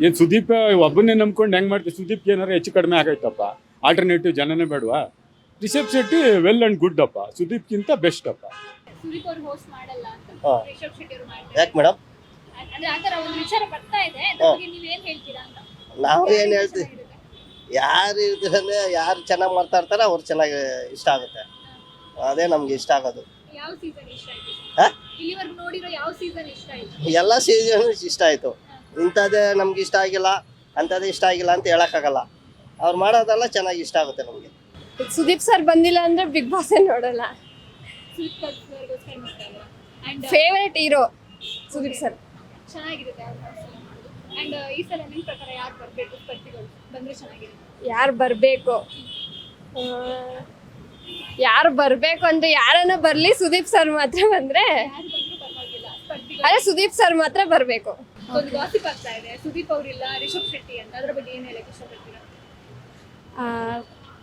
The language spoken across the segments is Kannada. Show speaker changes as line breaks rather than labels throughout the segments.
ಏನು ಸುದೀಪ್ ಒಬ್ಬನೇ ನಂಬ್ಕೊಂಡು ಹೆಂಗೆ ಮಾಡ್ತೀವಿ ಸುದೀಪ್ ಏನಾರು ಹೆಚ್ಚು ಕಡಿಮೆ ಆಗೈತಪ್ಪ. ಆಲ್ಟರ್ನೇಟಿವ್ ಜನನೇ ಬೇಡವಾ? Rishab Shetty well and good ಅಪ್ಪ. ಸುದೀಪ್ಗಿಂತ ಬೆಸ್ಟ್ ಅಪ್ಪ.
ಸುದೀಪ್ ಹೋಸ್ಟ್ ಮಾಡಲ್ಲ ಅಂತ
ಹಾ.
ಶೆಟ್ಟಿ ಅವರು ಮಾಡ್ತಾರೆ.
ಯಾಕೆ ಮೇಡಮ್
ಅಂದ್ರೆ ಆತರ ಒಂದು ವಿಚಾರ ಬರ್ತಾ ಇದೆ. ಅದ್ರ ಬಗ್ಗೆ ನೀವ್ ಹೇಳ್ತೀರಾ ಅಂತ.
ನಾವು ಏನು ಹೇಳ್ತೀವಿ? ಯಾರು ಇದ್ರೆ ಯಾರು ಚೆನ್ನಾಗಿ ಮಾಡ್ತಾ ಇರ್ತಾರೆ ಅವ್ರು ಚೆನ್ನಾಗಿ ಇಷ್ಟ ಆಗುತ್ತೆ. ಅದೇ ನಮ್ಗೆ ಇಷ್ಟ ಆಗೋದು.
ಯಾವ ಸೀಸನ್ ಇಷ್ಟ ಆಯ್ತು? ಇಲ್ಲಿವರೆಗೂ ನೋಡಿರೋ ಯಾವ ಸೀಸನ್ ಇಷ್ಟ ಆಯ್ತು?
ಎಲ್ಲ ಸೀಸನ್ ಇಷ್ಟ ಆಯಿತು. ಇಂಥದ್ದೇ ನಮ್ಗೆ ಇಷ್ಟ ಆಗಿಲ್ಲ ಅಂಥದ್ದೇ ಇಷ್ಟ ಆಗಿಲ್ಲ ಅಂತ ಹೇಳೋಕ್ಕಾಗಲ್ಲ. ಅವ್ರು ಮಾಡೋದೆಲ್ಲ ಚೆನ್ನಾಗಿ ಇಷ್ಟ ಆಗುತ್ತೆ ನಮಗೆ.
ಸುದೀಪ್ ಸರ್ ಬಂದಿಲ್ಲ ಅಂದ್ರೆ ಬಿಗ್ ಬಾಸ್ ನೋಡಲ್ಲ ಫೇವರೇಟ್ ಹೀರೋ ಸುದೀಪ್ ಸರ್.
ಚೆನ್ನಾಗಿರುತ್ತೆ ಅವ್ರ ಅಂಡ್ ಈ ಸಲ ನಿಮ್ ಪ್ರಕಾರ ಯಾರು ಬರ್ಬೇಕು ಸ್ಪರ್ಧಿಗಳು? ಬಂದ್ರೆ ಚೆನ್ನಾಗಿರುತ್ತೆ.
ಯಾರು ಬರಬೇಕು? ಯಾರು ಬರಬೇಕು ಅಂದ್ರೆ ಯಾರನ್ನ ಬರಲಿ ಸುದೀಪ್ ಸರ್ ಮಾತ್ರ ಬಂದ್ರೆ? ಅದೇ ಸುದೀಪ್ ಸರ್ ಮಾತ್ರ ಬರಬೇಕು.
ಒಂದು ಗಾಸಿಪ್ ಆಗ್ತಾ ಇದೆ. ಸುದೀಪ್ ಅವರಿಲ್ಲ ರಿಷಬ್ ಶೆಟ್ಟಿ ಅಂತ. ಅದರ ಬಗ್ಗೆ ಏನು ಹೇಳಕ್ಕೆ ಇಷ್ಟಪಡ್ತೀರಾ?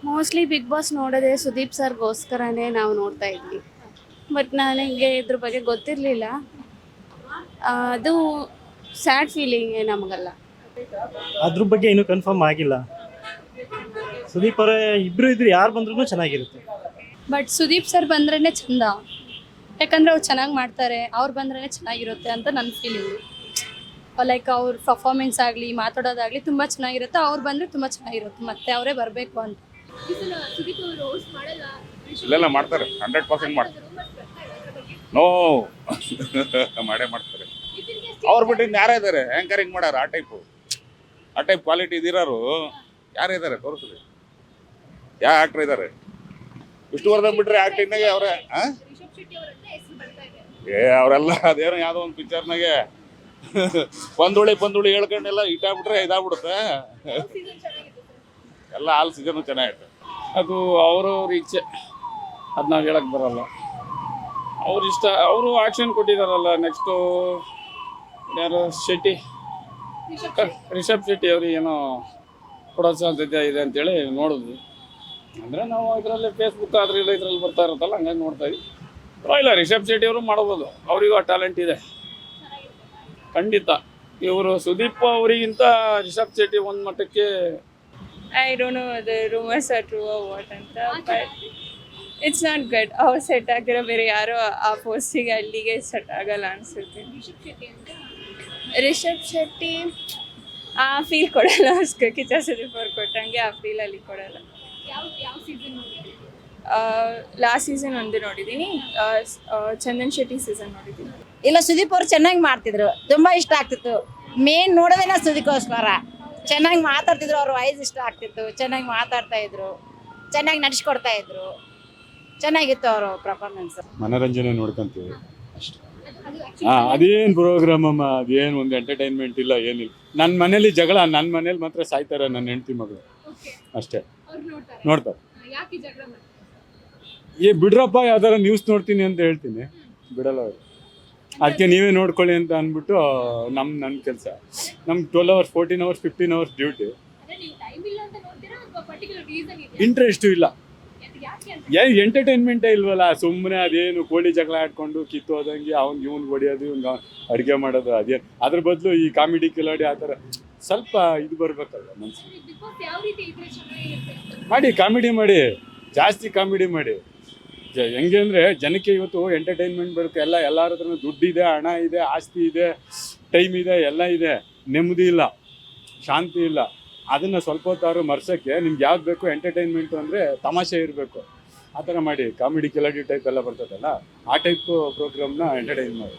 ಮೋಸ್ಟ್ಲಿ ಬಿಗ್ ಬಾಸ್ ನೋಡೋದೇ ಸುದೀಪ್ ಸರ್ಗೋಸ್ಕರನೇ ನಾವು ನೋಡ್ತಾ ಇದ್ವಿ. ಬಟ್ ನನಗೆ ಇದ್ರ ಬಗ್ಗೆ ಗೊತ್ತಿರಲಿಲ್ಲ. ಅದು ಸ್ಯಾಡ್ ಫೀಲಿಂಗ್ ನಮಗಲ್ಲ.
ಅದ್ರ ಬಗ್ಗೆ ಇನ್ನೂ ಕನ್ಫರ್ಮ್ ಆಗಿಲ್ಲ. ಸುದೀಪ್ ಅವರೇ ಇಬ್ರು ಇದ್ರು ಯಾರು ಬಂದ್ರೂ ಚೆನ್ನಾಗಿರುತ್ತೆ.
ಬಟ್ ಸುದೀಪ್ ಸರ್ ಬಂದ್ರೇ ಚಂದ. ಯಾಕಂದ್ರೆ ಅವ್ರು ಚೆನ್ನಾಗಿ ಮಾಡ್ತಾರೆ ಅವ್ರು ಬಂದ್ರೇ ಚೆನ್ನಾಗಿರುತ್ತೆ ಅಂತ ನನ್ನ ಫೀಲಿಂಗು ಲೈಕ್ ಅವ್ರ ಪರ್ಫಾರ್ಮೆನ್ಸ್ ಆಗಲಿ ಮಾತಾಡೋದಾಗಲಿ ತುಂಬ ಚೆನ್ನಾಗಿರುತ್ತೆ. ಅವ್ರು ಬಂದರೆ ತುಂಬ ಚೆನ್ನಾಗಿರುತ್ತೆ. ಮತ್ತೆ ಅವರೇ ಬರಬೇಕು ಅಂತ.
ಇಲ್ಲೆಲ್ಲ ಮಾಡ್ತಾರೆ. ಹಂಡ್ರೆಡ್ ಪರ್ಸೆಂಟ್ ಮಾಡ್ತಾರೆ ನೋ ಮಾಡೇ ಮಾಡ್ತಾರೆ. ಅವ್ರು ಬಿಟ್ಟು ಇನ್ನು ಯಾರೇ ಇದ್ದಾರೆ ಆ್ಯಂಕರಿಂಗ್ ಮಾಡ್ಯಾರ ಆ ಟೈಪು ಆ ಟೈಪ್ ಕ್ವಾಲಿಟಿ ಇದಿರೋರು ಯಾರೇ ಇದ್ದಾರೆ ತೋರಿಸ್ರಿ. ಯಾವ ಆ್ಯಕ್ಟ್ರ್ ಇದ್ದಾರೆ ವಿಷ್ಣುವರ್ಧನ್ ಬಿಟ್ರೆ ಆ್ಯಕ್ಟಿಂಗ್ನಾಗೆ ಅವರೇ
ರಿಷಬ್ ಶೆಟ್ಟಿ ಅವರಂತ ಹೆಸರು ಬರ್ತಾ ಇದೆ.
ಏ ಅವರೆಲ್ಲ ಅದೇನೋ ಯಾವುದೋ ಒಂದು ಪಿಕ್ಚರ್ನಾಗೆ ಪಂದುಳಿ ಬಂದುಳಿ ಹೇಳ್ಕೊಂಡೆಲ್ಲ ಇಟ್ಟಾಗ್ಬಿಟ್ರೆ ಇದಾಗ್ಬಿಡುತ್ತೆ. ಎಲ್ಲ ಆಲ್ ಸೀಸನ್ ಚೆನ್ನಾಗಿತ್ತು.
ಅದು ಅವ್ರವ್ರ ಇಚ್ಛೆ. ಅದು ನಾವು ಹೇಳಕ್ ಬರಲ್ಲ. ಅವ್ರ ಇಷ್ಟ, ಅವರು ಆಕ್ಷನ್ ಕೊಟ್ಟಿದಾರಲ್ಲ ನೆಕ್ಸ್ಟು ಯಾರು, ಶೆಟ್ಟಿ?
ರಿಷಬ್
ಶೆಟ್ಟಿ ಅವ್ರಿಗೆ ಏನೋ ಕೊಡೋ ಸಾಧ್ಯತೆ ಇದೆ ಅಂತೇಳಿ ನೋಡಿದ್ವಿ ಅಂದರೆ ನಾವು ಇದರಲ್ಲಿ ಫೇಸ್ಬುಕ್ ಆದ್ರೆ ಇಲ್ಲ, ಇದರಲ್ಲಿ ಬರ್ತಾ ಇರುತ್ತಲ್ಲ, ಹಂಗಾಗಿ ನೋಡ್ತಾ ಇದ್ವಿ. ಪರವಾಗಿಲ್ಲ ರಿಷಬ್ ಶೆಟ್ಟಿ ಅವರು ಮಾಡ್ಬೋದು. ಅವರಿಗೂ ಆ ಟ್ಯಾಲೆಂಟ್ ಇದೆ. ಖಂಡಿತ. ಇವರು ಸುದೀಪ್ ಅವರಿಗಿಂತ ರಿಷಬ್ ಶೆಟ್ಟಿ ಒಂದು ಮಟ್ಟಕ್ಕೆ
ಐ what ಅಂತ ಬಟ್ ಇಟ್ಸ್ ನಾಟ್ ಗುಡ್ ಅವ್ರು ಸೆಟ್ ಆಗಿರೋ ಬೇರೆ ಯಾರೋ ಆ ಪೋಸ್ಟಿಗೆ ಅಲ್ಲಿಗೆ ಸೆಟ್ ಆಗಲ್ಲ ಅನ್ಸುತ್ತೆ.
ರಿಷಬ್ ಶೆಟ್ಟಿ ಅಂತ
ರಿಷಬ್ ಶೆಟ್ಟಿ ಆ ಫೀಲ್ ಕೊಡಲ್ಲ ಅಷ್ಟು. ಕಿಚ್ಚ ಸುದೀಪ್ ಅವ್ರು ಕೊಟ್ಟಂಗೆ ಆ ಫೀಲ್ ಅಲ್ಲಿ ಕೊಡಲ್ಲ.
ಯಾವ ಯಾವ ಸೀಸನ್
ಲಾಸ್ಟ್ ಸೀಸನ್ ಒಂದು ನೋಡಿದ್ದೀನಿ ಆ, ಚಂದನ್ ಶೆಟ್ಟಿ ಸೀಸನ್ ನೋಡಿದ್ದೀನಿ
ಇಲ್ಲ ಸುದೀಪ್ ಅವ್ರು ಚೆನ್ನಾಗಿ ಮಾಡ್ತಿದ್ರು. ತುಂಬಾ ಇಷ್ಟ ಆಗ್ತಿತ್ತು. ಮೇನ್ ನೋಡೋದೇನ ಸುದೀಪೋಸ್ಕರ ಚೆನ್ನಾಗಿ ಮಾತಾಡ್ತಿದ್ರು ಅವ್ರ ವಾಯ್ಸ್ ಇಷ್ಟ ಆಗ್ತಿತ್ತು. ಚೆನ್ನಾಗಿ ಮಾತಾಡ್ತಾ ಇದ್ರು. ಚೆನ್ನಾಗಿ ನಡ್ಸ್ಕೊಡ್ತಾ ಇದ್ರು. ಚೆನ್ನಾಗಿತ್ತು ಅವರು ಪರ್ಫಾರ್ಮೆನ್ಸ್
ಮನೋರಂಜನೆ ನೋಡ್ಕೊಂತೀವಿ. ಹಾ ಅದೇನ್ ಪ್ರೋಗ್ರಾಮ್ ಅಮ್ಮ? ಅದೇನು ಒಂದು ಎಂಟರ್ಟೈನ್ಮೆಂಟ್ ಇಲ್ಲ ಏನಿಲ್ಲ. ನನ್ನ ಮನೇಲಿ ಜಗಳ ನನ್ನ ಮನೇಲಿ ಮಾತ್ರ ಸಾಯ್ತಾರೆ ನನ್ನ ಹೆಂಡತಿ ಮಗಳು.
ಓಕೆ
ಅಷ್ಟೇ.
ಅವ್ರು ನೋಡ್ತಾರೆ
ನೋಡ್ತಾರೆ
ಯಾಕೆ ಈ ಜಗಳ ಮಾಡ್ತಾರೆ
ಏ ಬಿಡ್ರಪ್ಪ ಯಾವ್ದಾರ ನ್ಯೂಸ್ ನೋಡ್ತೀನಿ ಅಂತ ಹೇಳ್ತೀನಿ. ಬಿಡಲ್ಲ ಅವರು. ಅದಕ್ಕೆ ನೀವೇ ನೋಡ್ಕೊಳ್ಳಿ ಅಂತ ಅಂದ್ಬಿಟ್ಟು ನಮ್ಮ ನನ್ನ ಕೆಲಸ. ನಮ್ಗೆ twelve hours fourteen hours fifteen hours duty interest ಇಲ್ಲ
ಅದು ಯಾಕೆ ಅಂತ?
ಏ ಎಂಟರ್ಟೈನ್ಮೆಂಟೇ ಇಲ್ವಲ್ಲ ಸುಮ್ಮನೆ ಅದೇನು ಕೋಳಿ ಜಗಳ ಆಡ್ಕೊಂಡು ಕಿತ್ತೋದಂಗೆ ಅವ್ನು ಇವ್ನು ಹೊಡಿಯೋದು ಇವ್ನು ಅಡುಗೆ ಮಾಡೋದು ಅದೇ ಅದ್ರ ಬದಲು ಈ ಕಾಮಿಡಿ ಕಿಲಾಡಿ ಆ ಥರ ಸ್ವಲ್ಪ ಇದು ಬರಬೇಕಲ್ಲ ಮನ್ಸಿಗೆ? ಮಾಡಿ ಕಾಮಿಡಿ ಮಾಡಿ. ಜಾಸ್ತಿ ಕಾಮಿಡಿ ಮಾಡಿ. ಹೆಂಗೆ ಅಂದರೆ ಜನಕ್ಕೆ ಇವತ್ತು ಎಂಟರ್ಟೈನ್ಮೆಂಟ್ ಬೇಕು ಎಲ್ಲ ಎಲ್ಲರ ಹತ್ರನೂ ದುಡ್ಡಿದೆ, ಹಣ ಇದೆ, ಆಸ್ತಿ ಇದೆ ಟೈಮ್ ಇದೆ, ಎಲ್ಲ ಇದೆ. ನೆಮ್ಮದಿ ಇಲ್ಲ, ಶಾಂತಿ ಇಲ್ಲ. ಅದನ್ನು ಸ್ವಲ್ಪ ಹೊತ್ತಾರು ಮರ್ಸೋಕ್ಕೆ ನಿಮ್ಗೆ ಯಾವ್ದು ಬೇಕು ಎಂಟರ್ಟೈನ್ಮೆಂಟು ಅಂದರೆ ತಮಾಷೆ ಇರಬೇಕು. ಆ ಥರ ಮಾಡಿ. ಕಾಮಿಡಿ ಕಿಲಾಡಿ ಟೈಪ್ ಎಲ್ಲ ಬರ್ತದಲ್ಲ, ಆ ಟೈಪ್ ಪ್ರೋಗ್ರಾಮ್ನ ಎಂಟರ್ಟೈನ್ ಮಾಡಿ.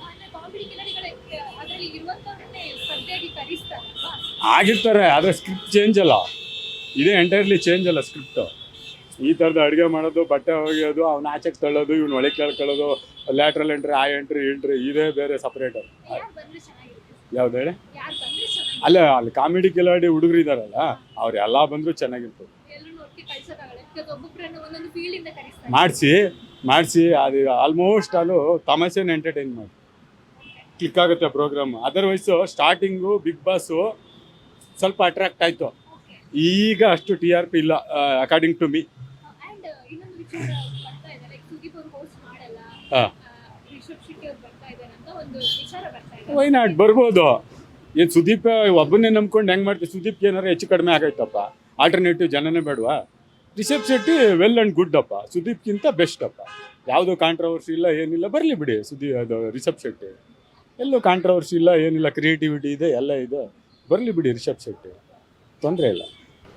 ಆಗಿರ್ತಾರೆ, ಆದರೆ ಸ್ಕ್ರಿಪ್ಟ್ ಚೇಂಜ್ ಅಲ್ಲ. ಇದೇ ಎಂಟೈರ್ಲಿ ಚೇಂಜ್ ಅಲ್ಲ ಸ್ಕ್ರಿಪ್ಟು ಈ ಥರದ ಅಡುಗೆ ಮಾಡೋದು ಬಟ್ಟೆ ಒಗೆಯೋದು ಅವ್ನ ಆಚೆಗೆ ತಳ್ಳೋದು ಇವ್ನು ಒಳಗೆ ಕೇಳ್ಕೊಳ್ಳೋದು ಲ್ಯಾಟ್ರಲ್ ಎಂಟ್ರಿ ಆ ಎಂಟ್ರಿ ಎಂಟ್ರಿ ಇದೇ ಬೇರೆ ಸಪ್ರೇಟ್ ಯಾವ್ದು ಹೇಳಿ? ಅಲ್ಲ ಅಲ್ಲಿ ಕಾಮಿಡಿ ಕಿಲಾಡಿ ಹುಡುಗರು ಇದಾರಲ್ಲ ಅವ್ರು ಎಲ್ಲ ಬಂದರೂ ಚೆನ್ನಾಗಿರ್ತದೆ. ಮಾಡಿಸಿ ಮಾಡಿಸಿ ಅದು ಆಲ್ಮೋಸ್ಟ್ ಅದು ತಮಾಷೆನ ಎಂಟರ್ಟೈನ್ ಮಾಡಿ. ಕ್ಲಿಕ್ ಆಗುತ್ತೆ programme otherwise starting big boss ಸ್ವಲ್ಪ ಅಟ್ರಾಕ್ಟ್ ಆಯಿತು. ಈಗ ಅಷ್ಟು ಟಿ ಆರ್ ಪಿ ಇಲ್ಲ ಅಕಾರ್ಡಿಂಗ್ ಟು ಮೀ ಹಾ.
ಆ, ರಿಷಬ್ ಶೆಟ್ಟಿ ಅವ್ರು ಬರ್ತಾ ಇದ್ದಾರೆ ಅಂತ ಒಂದು ವಿಚಾರ ಬರ್ತಾ ಇದೆ
ವೈ ನಾಟ್ ಬರ್ಬೋದು. ಏನು ಸುದೀಪ್ ಒಬ್ಬನೇ ನಂಬ್ಕೊಂಡು ಹೆಂಗೆ ಮಾಡ್ತೀವಿ ಸುದೀಪ್ ಏನಾರು ಹೆಚ್ಚು ಕಡಿಮೆ ಆಗೈತಪ್ಪ. ಆಲ್ಟರ್ನೇಟಿವ್ ಜನನೇ ಬೇಡವಾ? Rishab Shetty well and good ಅಪ್ಪ. ಸುದೀಪ್ಗಿಂತ ಬೆಸ್ಟ್ ಅಪ್ಪ. ಯಾವುದೋ ಕಾಂಟ್ರವರ್ಸಿ ಇಲ್ಲ ಏನಿಲ್ಲ ಬರಲಿ ಬಿಡಿ ಸುದೀಪ್ ಅದು ರಿಷಬ್ ಶೆಟ್ಟಿ. ಎಲ್ಲೂ ಕಾಂಟ್ರವರ್ಸಿ ಇಲ್ಲ ಏನಿಲ್ಲ ಕ್ರಿಯೇಟಿವಿಟಿ ಇದೆ ಎಲ್ಲ ಇದೆ. ಬರಲಿ ಬಿಡಿ ರಿಷಬ್ ಶೆಟ್ಟಿ. ತೊಂದರೆ ಇಲ್ಲ.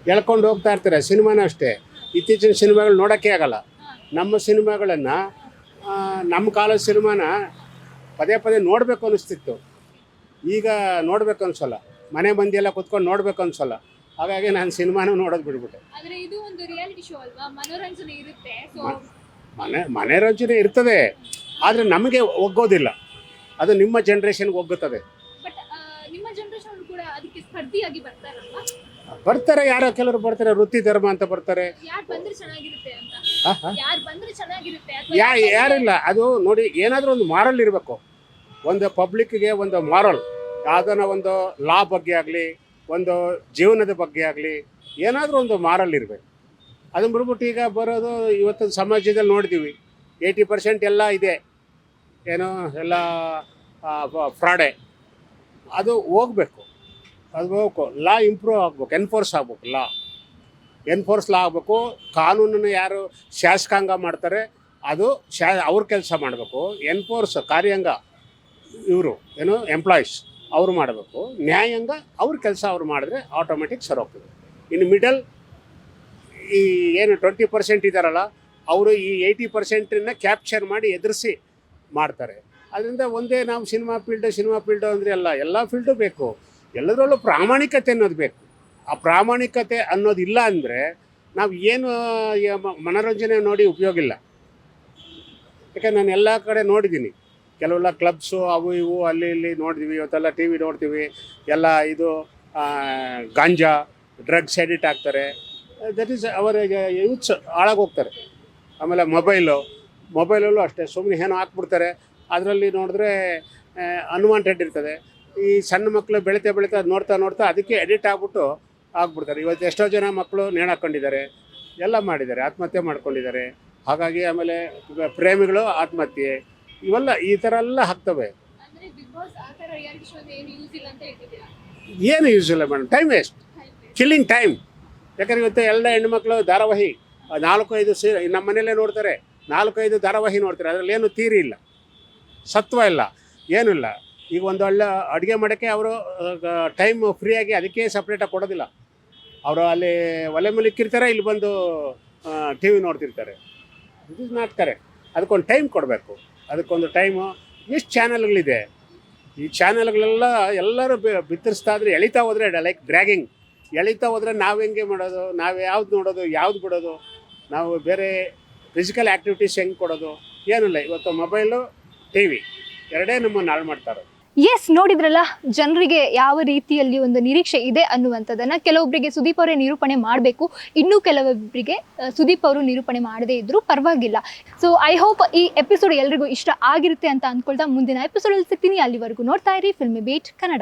ಎಳ್ಕೊಂಡು ಹೋಗ್ತಾ ಇರ್ತಾರೆ? ಸಿನಿಮಾನೂ ಅಷ್ಟೇ. ಇತ್ತೀಚಿನ ಸಿನಿಮಾಗಳು ನೋಡೋಕ್ಕೆ ಆಗಲ್ಲ. ನಮ್ಮ ಸಿನಿಮಾಗಳನ್ನು ನಮ್ಮ ಕಾಲದ ಸಿನಿಮಾನ ಪದೇ ಪದೇ ನೋಡಬೇಕು ಅನಿಸ್ತಿತ್ತು. ಈಗ ನೋಡಬೇಕು ಅನ್ಸಲ್ಲ. ಮನೆ ಮಂದಿ ಎಲ್ಲ ಕುತ್ಕೊಂಡು ನೋಡಬೇಕು ಅನ್ಸಲ್ಲ. ಹಾಗಾಗಿ ನಾನು ಸಿನಿಮಾನೂ ನೋಡೋದು
ಬಿಡ್ಬಿಟ್ಟೆ.
ಮನೆ ಮನೋರಂಜನೆ ಇರ್ತದೆ. ಆದರೆ ನಮಗೆ ಒಗ್ಗೋದಿಲ್ಲ. ಅದು ನಿಮ್ಮ ಜನ್ರೇಷನ್ಗೆ ಒಗ್ಗುತ್ತದೆ.
ಬಟ್ ನಿಮ್ಮ ಜನರೇಷನ್ ಕೂಡ ಅದಕ್ಕೆ ಸ್ಪರ್ಧಿಯಾಗಿ ಬರ್ತಾರಲ್ವಾ?
ಬರ್ತಾರೆ ಯಾರೋ ಕೆಲವರು ಬರ್ತಾರೆ ವೃತ್ತಿ ಧರ್ಮ ಅಂತ ಬರ್ತಾರೆ. ಯಾ ಯಾರಿಲ್ಲ. ಅದು ನೋಡಿ ಏನಾದರೂ ಒಂದು ಮಾರಲ್ ಇರಬೇಕು. ಒಂದು ಪಬ್ಲಿಕ್ಗೆ ಒಂದು ಮಾರಲ್ ಆದನ ಒಂದು ಲಾ ಬಗ್ಗೆ ಆಗಲಿ ಒಂದು ಜೀವನದ ಬಗ್ಗೆ ಆಗಲಿ ಏನಾದರೂ ಒಂದು ಮಾರಲ್ ಇರಬೇಕು. ಅದನ್ನು ಬಿಡ್ಬಿಟ್ಟು ಈಗ ಬರೋದು ಇವತ್ತಿನ ಸಮಾಜದಲ್ಲಿ ನೋಡಿದ್ದೀವಿ ಏಯ್ಟಿ ಪರ್ಸೆಂಟ್ ಎಲ್ಲ ಇದೆ. ಏನೋ ಎಲ್ಲ ಫ್ರಾಡೆ ಅದು ಹೋಗ್ಬೇಕು. ಅದು ಹೋಗ್ಬೇಕು. ಲಾ ಇಂಪ್ರೂವ್ ಆಗ್ಬೇಕು. ಎನ್ಫೋರ್ಸ್ ಆಗ್ಬೇಕು, ಲಾ. ಎನ್ಫೋರ್ಸ್ ಲಾ ಆಗಬೇಕು. ಕಾನೂನನ್ನು ಯಾರು ಶಾಸಕಾಂಗ ಮಾಡ್ತಾರೆ, ಅದು ಶಾ, ಅವ್ರ ಕೆಲಸ ಮಾಡಬೇಕು. ಎನ್ಫೋರ್ಸ್ ಕಾರ್ಯಾಂಗ ಇವರು, ಏನು, ಎಂಪ್ಲಾಯೀಸ್ ಅವರು ಮಾಡಬೇಕು. ನ್ಯಾಯಾಂಗ ಅವ್ರ ಕೆಲಸ ಅವ್ರು ಮಾಡಿದ್ರೆ ಆಟೋಮೆಟಿಕ್ ಸರಿ ಹೋಗ್ತದೆ. ಇನ್ನು ಮಿಡಲ್, ಈ ಏನು ಟ್ವೆಂಟಿ ಪರ್ಸೆಂಟ್ ಇದ್ದಾರಲ್ಲ ಅವರು ಈ ಏಯ್ಟಿ ಪರ್ಸೆಂಟನ್ನು ಕ್ಯಾಪ್ಚರ್ ಮಾಡಿ ಎದುರಿಸಿ ಮಾಡ್ತಾರೆ. ಅದರಿಂದ ಒಂದೇ ನಾವು ಸಿನಿಮಾ ಫೀಲ್ಡು ಸಿನಿಮಾ ಫೀಲ್ಡು ಅಂದರೆ ಅಲ್ಲ ಎಲ್ಲ ಫೀಲ್ಡು ಬೇಕು. ಎಲ್ಲದರಲ್ಲೂ ಪ್ರಾಮಾಣಿಕತೆ ಅನ್ನೋದು ಬೇಕು. ಆ ಪ್ರಾಮಾಣಿಕತೆ ಅನ್ನೋದು ಇಲ್ಲ ಅಂದರೆ ನಾವು ಏನು ಮನೋರಂಜನೆ ನೋಡಿ ಉಪಯೋಗ ಇಲ್ಲ. ಯಾಕಂದ್ರೆ ನಾನು ಎಲ್ಲ ಕಡೆ ನೋಡಿದ್ದೀನಿ ಕೆಲವೆಲ್ಲ ಕ್ಲಬ್ಸು ಅವು ಇವು ಅಲ್ಲಿ ಇಲ್ಲಿ ನೋಡಿದ್ವಿ, ಇವತ್ತೆಲ್ಲ ಟಿ ವಿ ನೋಡ್ತೀವಿ. ಎಲ್ಲ ಇದು ಗಾಂಜಾ ಡ್ರಗ್ಸ್ ಎಡಿಟ್ ಆಗ್ತಾರೆ. ದಟ್ ಈಸ್ ಅವರ ಯೂತ್ಸ್ ಹಾಳಾಗೋಗ್ತಾರೆ. ಆಮೇಲೆ ಮೊಬೈಲು ಮೊಬೈಲಲ್ಲೂ ಅಷ್ಟೇ ಸುಮ್ಮನೆ ಏನೋ ಹಾಕ್ಬಿಡ್ತಾರೆ. ಅದರಲ್ಲಿ ನೋಡಿದ್ರೆ ಅನ್ವಾಂಟೆಡ್ ಇರ್ತದೆ. ಈ ಸಣ್ಣ ಮಕ್ಕಳು ಬೆಳೀತಾ ಬೆಳೀತಾ ಅದ್ ನೋಡ್ತಾ ನೋಡ್ತಾ ಅದಕ್ಕೆ ಎಡಿಟ್ ಆಗ್ಬಿಟ್ಟು ಆಗ್ಬಿಡ್ತಾರೆ. ಇವತ್ತು ಎಷ್ಟೋ ಜನ ಮಕ್ಕಳು ನೇಣಾಕೊಂಡಿದ್ದಾರೆ ಎಲ್ಲ ಮಾಡಿದ್ದಾರೆ ಆತ್ಮಹತ್ಯೆ ಮಾಡ್ಕೊಂಡಿದ್ದಾರೆ. ಹಾಗಾಗಿ ಆಮೇಲೆ ಪ್ರೇಮಿಗಳು ಆತ್ಮಹತ್ಯೆ. ಇವೆಲ್ಲ ಈ ಥರ ಎಲ್ಲ
ಹಾಕ್ತವೆ ಏನು ಯೂಸ್ ಇಲ್ಲ
madam time waste killing time ಯಾಕಂದ್ರೆ ಇವತ್ತು ಎಲ್ಲ ಹೆಣ್ಮಕ್ಳು ಧಾರಾವಾಹಿ ನಾಲ್ಕು ಐದು ಸೀ ನಮ್ಮ ಮನೆಯಲ್ಲೇ ನೋಡ್ತಾರೆ. ನಾಲ್ಕು ಐದು ಧಾರಾವಾಹಿ ನೋಡ್ತಾರೆ. ಅದರಲ್ಲಿ ಏನು ತೀರಿ ಇಲ್ಲ. ಸತ್ವ ಇಲ್ಲ. ಏನೂ ಇಲ್ಲ. ಈಗ ಒಂದು ಒಳ್ಳೆ ಅಡುಗೆ ಮಾಡೋಕ್ಕೆ ಅವರು ಟೈಮ್ ಫ್ರೀಯಾಗಿ ಅದಕ್ಕೆ ಸಪ್ರೇಟಾಗಿ ಕೊಡೋದಿಲ್ಲ. ಅವರು ಅಲ್ಲಿ ಒಲೆ ಮೇಲೆ ಇಲ್ಲಿ ಬಂದು ಟಿ ವಿ ನೋಡ್ತಿರ್ತಾರೆ. ಇಟ್ ಇಸ್ ನಾಟ್ ಕರೆಕ್ಟ್ ಅದಕ್ಕೊಂದು ಟೈಮ್ ಕೊಡಬೇಕು. ಅದಕ್ಕೊಂದು ಟೈಮು ಎಷ್ಟು ಚಾನಲ್ಗಳಿದೆ ಈ ಚಾನಲ್ಗಳೆಲ್ಲ ಎಲ್ಲರೂ ಬಿತ್ತರಿಸ್ತಾ ಇದ್ರೆ ಎಳಿತಾ ಹೋದರೆ ಲೈಕ್ ಡ್ರ್ಯಾಗಿಂಗ್ ಎಳಿತಾ ಹೋದರೆ ನಾವು ಹೆಂಗೆ ಮಾಡೋದು, ನಾವು ಯಾವ್ದು ನೋಡೋದು, ಯಾವ್ದು ಬಿಡೋದು, ನಾವು ಬೇರೆ ಫಿಸಿಕಲ್ ಆ್ಯಕ್ಟಿವಿಟೀಸ್ ಹೆಂಗೆ ಕೊಡೋದು, ಏನಿಲ್ಲ. ಇವತ್ತು ಮೊಬೈಲು ಟಿ ವಿ ಎರಡೇ ನಮ್ಮನ್ನು ಹಾಳು ಮಾಡ್ತಾರೆ
ಎಸ್ ನೋಡಿದ್ರಲ್ಲ, ಜನರಿಗೆ ಯಾವ ರೀತಿಯಲ್ಲಿ ಒಂದು ನಿರೀಕ್ಷೆ ಇದೆ ಅನ್ನುವಂಥದ್ದನ್ನ ಕೆಲವೊಬ್ಬರಿಗೆ ಸುದೀಪ್ ಅವರೇ ನಿರೂಪಣೆ ಮಾಡಬೇಕು. ಇನ್ನೂ ಕೆಲವೊಬ್ಬರಿಗೆ ಸುದೀಪ್ ಅವರು ನಿರೂಪಣೆ ಮಾಡದೇ ಇದ್ದರೂ ಪರವಾಗಿಲ್ಲ. ಸೊ ಐ ಹೋಪ್ ಈ ಎಪಿಸೋಡ್ ಎಲ್ರಿಗೂ ಇಷ್ಟ ಆಗಿರುತ್ತೆ ಅಂತ ಅಂದ್ಕೊಳ್ತಾ ಮುಂದಿನ ಎಪಿಸೋಡಲ್ಲಿ ಸಿಗ್ತೀನಿ. ಅಲ್ಲಿವರೆಗೂ ನೋಡ್ತಾ ಇರಿ ಫಿಲ್ಮಿ ಬೀಟ್ ಕನ್ನಡ